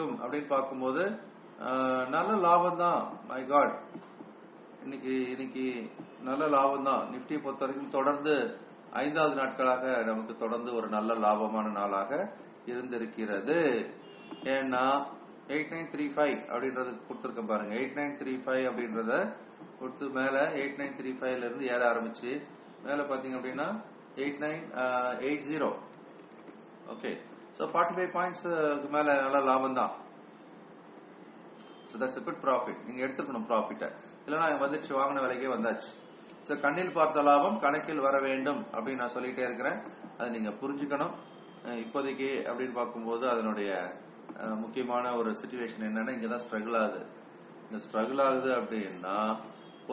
கிடைக்கும் அப்படின்னு பார்க்கும்போது நல்ல லாபம் தான். மை காட் இன்னைக்கு இன்னைக்கு நல்ல லாபம் தான். நிப்டி பொறுத்த வரைக்கும் தொடர்ந்து ஐந்தாவது நாட்களாக நமக்கு தொடர்ந்து ஒரு நல்ல லாபமான நாளாக இருந்திருக்கிறது. ஏன்னா எயிட் நைன் த்ரீ ஃபைவ் அப்படின்றது கொடுத்துருக்க பாருங்க. எயிட் நைன் த்ரீ ஃபைவ் அப்படின்றத கொடுத்து மேல எயிட் நைன் த்ரீ ஃபைவ்ல இருந்து ஏற ஆரம்பிச்சு மேல பாத்தீங்க அப்படின்னா eight nine eight zero. Okay. So forty five points மேல நல்ல லாபம் தான். ஸோ தட்ஸ் குட் ப்ராஃபிட் நீங்க எடுத்துக்கணும் ப்ராஃபிட்டை இல்லைனா வந்துச்சு வாங்கின விலைக்கே வந்தாச்சு. ஸோ கண்ணில் பார்த்த லாபம் கணக்கில் வர வேண்டும் அப்படின்னு நான் சொல்லிட்டே இருக்கிறேன். அதை நீங்க புரிஞ்சுக்கணும். இப்போதைக்கு அப்படின்னு பார்க்கும்போது அதனுடைய முக்கியமான ஒரு சுச்சுவேஷன் என்னன்னா இங்க தான் ஸ்ட்ரகிள் ஆகுது. ஸ்ட்ரகிள் ஆகுது அப்படின்னா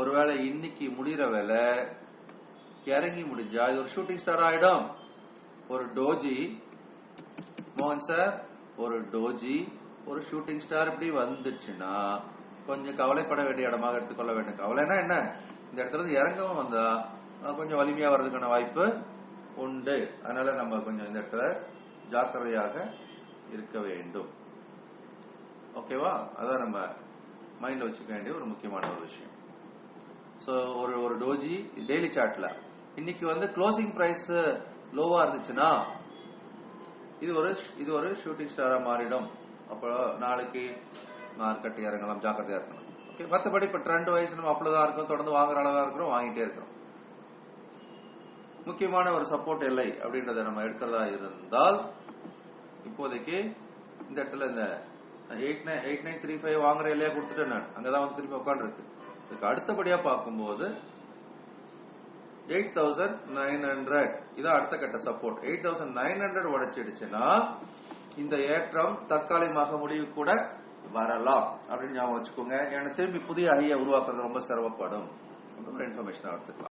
ஒருவேளை இன்னைக்கு முடிகிற வேலை இறங்கி முடிஞ்சா இது ஒரு ஷூட்டிங் ஸ்டார் ஆயிடும். ஒரு டோஜி மோகன் சார் ஒரு டோஜி ஒரு ஷூட்டிங் ஸ்டார் இப்படி வந்துச்சுன்னா கொஞ்சம் கவலைப்பட வேண்டிய இடமாக எடுத்துக்கொள்ள வேண்டும். கவலைனா என்ன? இந்த இடத்துல இருந்து இறங்கவும் வந்தா கொஞ்சம் வலிமையா வர்றதுக்கான வாய்ப்பு உண்டு. அதனால நம்ம கொஞ்சம் இந்த இடத்துல ஜாக்கிரதையாக இருக்க வேண்டும். ஓகேவா? அதான் நம்ம மைண்ட்ல வச்சுக்க வேண்டிய ஒரு முக்கியமான ஒரு விஷயம். ஸோ ஒரு ஒரு டோஜி டெய்லி சார்ட்ல இன்னைக்கு வந்து க்ளோசிங் ப்ரைஸ் லோவா இருந்துச்சுன்னா இது ஒரு இது ஒரு ஷூட்டிங் ஸ்டாரா மாறிடும். அப்போ நாளைக்கு மார்க்கெட் இறங்கலாம் ஜாக்கிரதையா இருக்கணும். ஓகே மற்றபடி இப்போ ட்ரெண்ட் வைஸ் நம்ம அப்படிதான் இருக்கோம் தொடர்ந்து வாங்குற அளவா இருக்கிறோம் வாங்கிட்டே இருக்கிறோம். முக்கியமான ஒரு சப்போர்ட் எல்லை அப்படின்றத நம்ம எடுக்கிறதா இருந்தால் இப்போதைக்கு இந்த இடத்துல இந்த eight nine eight nine three five வாங்குற இல்லையா கொடுத்துட்டேன் நான். அங்கதான் வந்து திருப்பி உட்காந்துருக்கு இதுக்கு அடுத்தபடியா பார்க்கும்போது எயிட் தௌசண்ட் நைன் ஹண்ட்ரட். இதான் அடுத்த கட்ட support eight thousand nine hundred உடைச்சிடுச்சுன்னா இந்த ஏற்றம் தற்காலிகமாக முடிவு கூட வரலாம். அப்படின்னு ஞாபகம் வச்சுக்கோங்க. ஏன்னா திரும்பி புதிய ஐயை உருவாக்குறது ரொம்ப சிரமப்படும். இன்ஃபர்மேஷன் எடுத்துக்கலாம்.